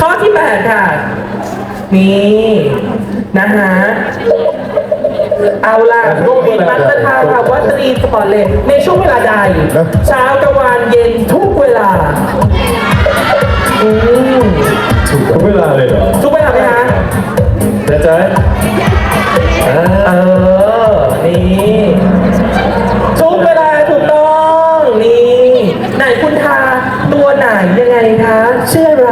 ข้อที่แปดค่ะ นี่นะฮะ เอาล่ะโรงเรียนมัตตทาค่ะวัตรีสปอร์ตเลนในช่วงเวลาใด เช้ากลางวันเย็นทุกเวลาอืมทุกเวลาเลยเหรอทุกเวลาไหมฮะแน่ใจอ่ คะชื่ออะไร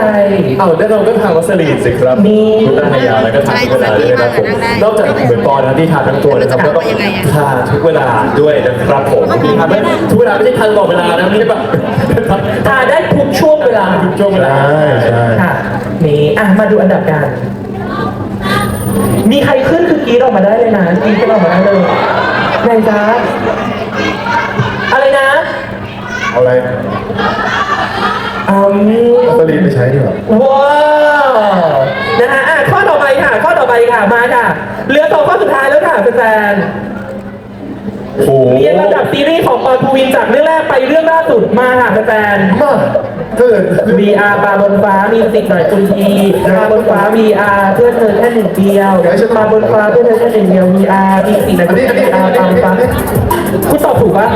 เอาแน่นอนก็ทางวัสลีนสิครับนี่คุณนายาแล้วก็ทานทุกเวลาด้วยนะครับผมนอกจากเหมือนตอนนั้นที่ทานทั้งตัวนะครับแล้วก็ทานทุกเวลาด้วยนะครับผมที่ทานไม่ทุกเวลาไม่ใช่ทานตลอดเวลานะไม่ใช่แบบทาได้ทุกช่วงเวลาทุกช่วงเวลาใช่ใช่ค่ะนี่อะมาดูอันดับกัน มีใครขึ้นคือกรีดออกมาได้เลยนะกรีดกันออกมาได้เลยไงจ๊ะอะไรนะ เอาอะไร อืมลอตเตอรี่ไปใช้ดีกว่าว้าวนะฮะอะข้อต่อไปค่ะ ข้อต่อไปค่ะ มาค่ะเหลือสองข้อสุดท้ายแล้วค่ะแฟนโอ้โหๆเรียนระดับซีรีส์ของปอนภูวินจากเรื่องแรกไปเรื่องล่าสุดมาค่ะแฟนๆมาถ้าเกิด VR ปลาบนฟ้ามีสิกหน่อยคุณทีปลาบนฟ้า VR เพื่อเธอแค่หนึ่งเดียวปลาบนฟ้าเพื่อเธอแค่หนึ่งเดียว VR มีสิกหน่อยคุณที VR ปลาบนฟ้าคุณตอบถูกปะ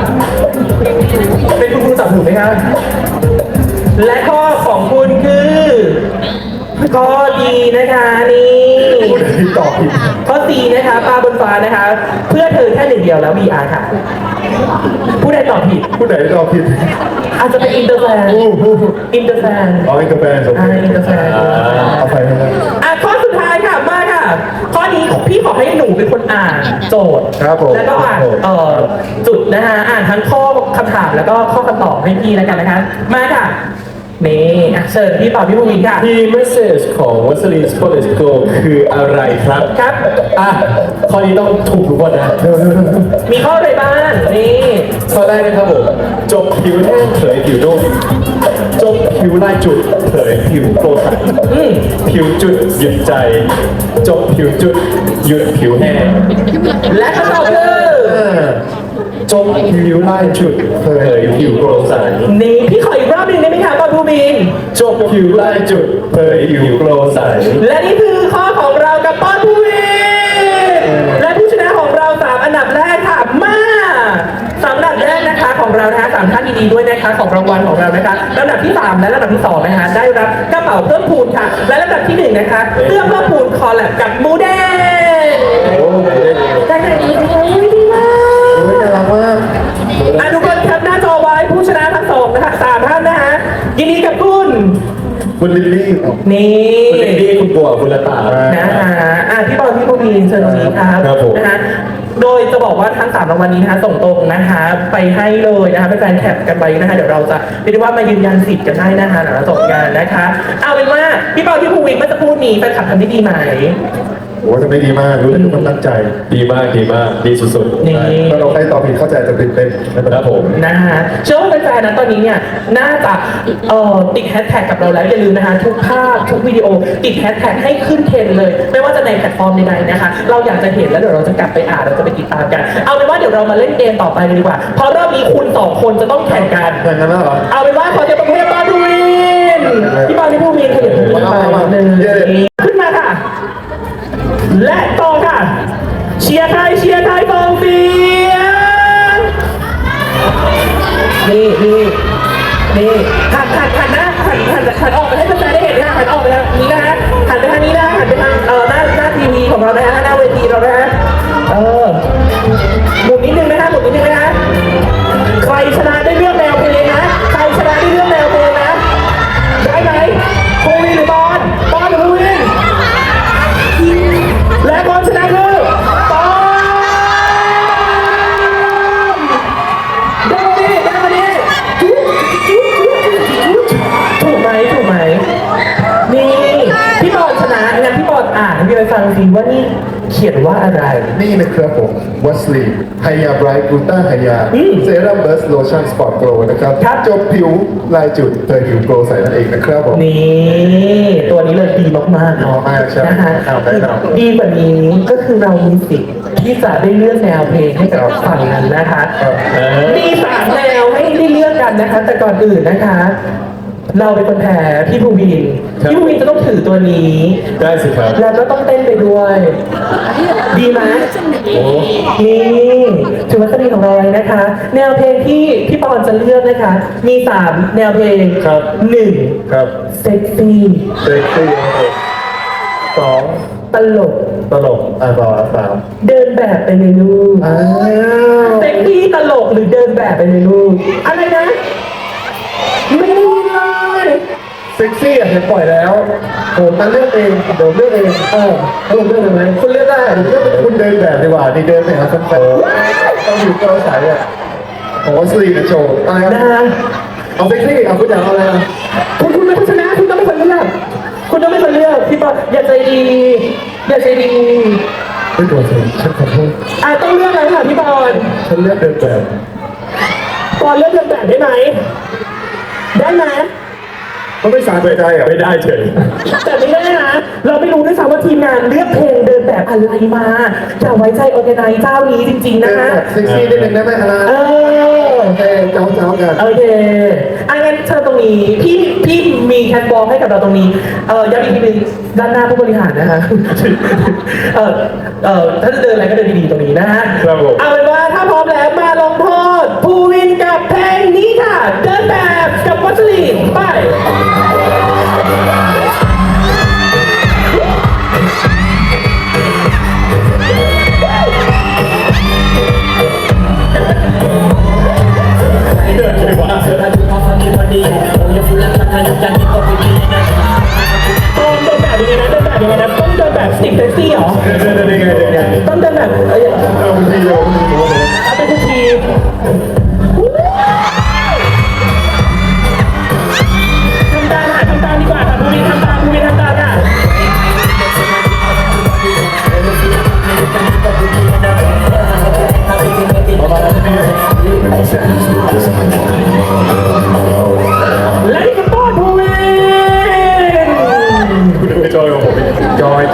เป็นคุณครูตอบถูกไหมครับ และข้อของคุณคือข้อดีนะคะนี่ที่ตอบผิดข้อ C นะคะปลาบนฟ้านะคะ เพื่อเธอแค่หนึ่งเดียวแล้ว VR ค่ะ ผู้ใดตอบผิด ผู้ไหนตอบผิดอาจจะเป็นอินเตอร์แฟนอินเตอร์แฟนเอาอินเตอร์แฟนโอเคอ่าอินเตอร์แฟนเอาไปนะครับ อะข้อสุดท้ายค่ะมาค่ะ ข้อนี้พี่ ขอให้หนูเป็นคนอ่านโจทย์ ครับผมแล้วก็อ่านเอ่อจุดนะคะอ่านทั้งข้อคำถามแล้วก็ข้อคำตอบให้พี่แล้วกันนะคะ มาค่ะ นี่อะเชิญพี่เป่าพี่ภูมินค่ะ ที่ message ของวัสลีนสปอร์ตโกคืออะไรครับครับ อะข้อนี้ต้องถูกทุกคนนะมีข้ออะไรบ้างนี่ข้อแรกนะครับผมจบผิวแห้งเผยผิวนุ่มจบผิวลายจุดเผยผิวโกรธอืมผิวจุดหยุดใจ จบผิวจุดหยุดผิวแห้งและคำตอบคือ จบผิวลายจุดเผย จบผิวลายจุดเผยผิวโกรธใส และนี่คือข้อของเรากับปอนภูมินและผู้ชนะของเราสามอันดับแรกค่ะมาสามอันดับแรกนะคะของเรานะคะสามท่านดีๆด้วยนะคะของรางวัลของเรานะคะลำดับที่สามและลำดับที่สองนะคะได้รับกระเป๋าเพิ่มพูนค่ะ และลำดับที่หนึ่งนะคะเสื้อเพิ่มพูนคอลแลบกับหมูแดงได้ไหมดีไหมดีมากโอ้ยน่ารักมากอะทุกคนแคปหน้าจอไว้ผู้ชนะทั้งสองนะคะสามท่านนะคะยินดีกับคุณ คุณลิลลี่เอานี่ คุณเอ็นดี้คุณบัวคุณละตา นะคะอะพี่บอลพี่ภูมินเชิญตรงนี้ครับครับผม นะคะ โดยจะบอกว่าทั้งสามรางวัลนี้นะคะส่งตรงนะคะ ไปให้เลยนะคะเป็นแฟนแคปกันไปนะคะเดี๋ยวเราจะเรียกได้ว่ามายืนยันสิทธิ์กันได้นะคะเดี๋ยวเราส่งกันนะคะ เอาเป็นว่าพี่บอลพี่ภูมินเมื่อสักครู่นี้แฟนคลับทำได้ดีไหม โอ้ทำได้ดีมากรู้เลยทุกคนตั้งใจดีมากดีมากดีสุดๆนี่ถ้าเราใครตอบผิดเข้าใจจะตื่นเต้นไม่เป็นคไรรับ ผม นะคะเชื่อว่าแฟนๆนะตอนนี้เนี่ยน่าจะเอ่อติดแฮชแท็กกับเราแล้วอย่าลืมนะคะทุกภาพทุกวิดีโอติดแฮชแท็กให้ขึ้นเทรนด์เลย ไม่ว่าจะในแพลตฟอร์มใดๆนะคะ เราอยากจะเห็นแล้วเดี๋ยวเราจะกลับไปอ่านเราจะไปติดตามกัน เอาเป็นว่าเดี๋ยวเรามาเล่นเกมต่อไปเลยดีกว่าเพราะรอบนี้คุณสองคนจะต้องแข่งกัน อย่างนั้นแล้วเหรอ เอาเป็นว่าขอเสียงปรบมือให้บอลทูวินพี่บอลที่ผู้วินขยับขึ้นมาหนึ่งขึ้นมาค่ะ และต่อค่ะ เชียร์ไทยเชียร์ไทยกองเสียงนี่นี่นี่หันหันหันนะหันหันหันออกไปให้ท่านได้เห็นนะหันออกไปทางนี้นะฮะหันไปทางนี้นะหันไปทางเอ่อหน้าหน้าทีวีของเรานะฮะ ขียนว่าอะไร นี่นะครับผมวัสลีไฮยาไบรท์กลูต้าไฮยาอืมเซรั่มเบิร์สโลชั่นสปอร์ตโกลนะครับครับ จบผิวลายจุดเธอผิวโกลใสนั่นเองนะครับผม นี่ตัวนี้เลยดีมากๆดีมากๆใช่นะคะเอาไปเอาดีกว่านี้ก็คือเรามีสิทธิ์ที่จะได้เลือกแนวเพลงให้กับฝั่งนั้นนะคะครับ มีสามแนวให้ได้เลือกกันนะคะ แต่ก่อนอื่นนะคะ เราเป็นคนแพ้พี่ภูวิน ครับ พี่ภูวินจะต้องถือตัวนี้ ได้สิครับ แล้วก็ต้องเต้นไปด้วย ดีไหมโอ้นี่ถือวัสดีของเราเลยนะคะ แนวเพลงที่พี่ปอนจะเลือกนะคะ มีสามแนวเพลงครับ หนึ่งครับเซ็กซี่เซ็กซี่สองตลก ตลกอะต่อสามเดินแบบไปในรูปอ้าวเซ็กซี่ตลกหรือเดินแบบไปในรูปอะไรนะไม่ได้ยิน เลยเซ็กซี่อะเห็นปล่อยแล้วผมมาเลือกเองเดี๋ยวเลือกเองเออให้ผมเลือกเลยไหมคุณเลือกได้ผมเลือกเป็นคุณเดินแบบดีกว่านี่เดินไปหาแฟนๆต้องอยู่เกาสายอะผมว่าสลีนะโชว์อะไรนะนะเอาเซ็กซี่เอาคุณอยากเอาอะไรอะคุณคุณเป็นผู้ชนะคุณต้องเป็นคนเลือกคุณต้องเป็นคนเลือกพี่ปอนอย่าใจดีอย่าใจดีไม่ตัวฉันฉันขอโทษอะต้องเลือกอะไรค่ะพี่ปอนฉันเลือกเดินแบบปอนเลือกเดินแบบได้ไหมได้ไหม มันไม่สารไปใจอะไม่ได้เฉยแต่ไม่ได้นะ เราไม่รู้ด้วยซ้ำว่าทีมงานเลือกเพลงเดินแบบอะไรมาอย่าไว้ใจโอเคไนเจ้านี้จริงๆเดินะนคะแบบเซ็กซี่นิดนึงได้ไหมฮะนะเออโอเคเจ้าเจ้ากันโอเคอังั้นเชิญตรงนี้พี่พี่มีแคทบอลให้กับเราตรงนี้เออย้ำอีกทีหนึงด้านหน้าผู้บริหารนะคะเออเออถ้าจะเดินอะไรก็เดินดีๆตรงนี้นะฮะครับผมเอาเป็นว่า เพลงนี้ค่ะ เดินแบบกับวัชรีนไปเดินไปว่าตอนเดินแบบยังไงนะเดินแบบยังไงนะต้องเดินแบบสติกเซ็กซี่เหรอเดินเดินยังเดินยังไงต้องเดินแบบเอ้ยเอาคุณพี่โยคุณพี่โยเป็นที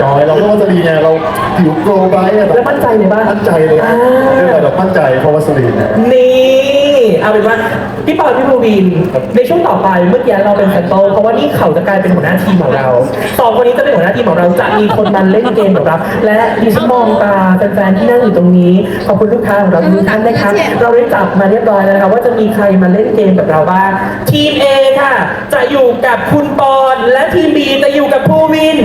จอยจอยเราก็ว่าจะดีไงเราผิวโกลไบต์อะแบแล้วบมั่นใจเลยป่ะมั่นใจเลยอ่า เรื่องแบบมั่นใจเพราะว่าสลีนนะนี่ เอาเป็นว่าพี่ปอนพี่ภูวิน ในช่วงต่อไปเมื่อกี้เราเป็นแซนโตเพราะว่านี่เขาจะกลายเป็นหัวหน้าทีมของเราสองคนนี้จะเป็นหัวหน้าทีมของเราจะมีคนมาเล่นเกมของเราและดิฉันมองตาแฟนๆที่นั่งอยู่ตรงนี้ขอบคุณลูกค้าของเราทุกท่านนะคะเราได้จับมาเรียบร้อยแล้วนะคะว่าจะมีใครมาเล่นเกมกับเราบ้างทีม A ค่ะ จะอยู่กับคุณปอนและทีม B จะอยู่กับภูวิน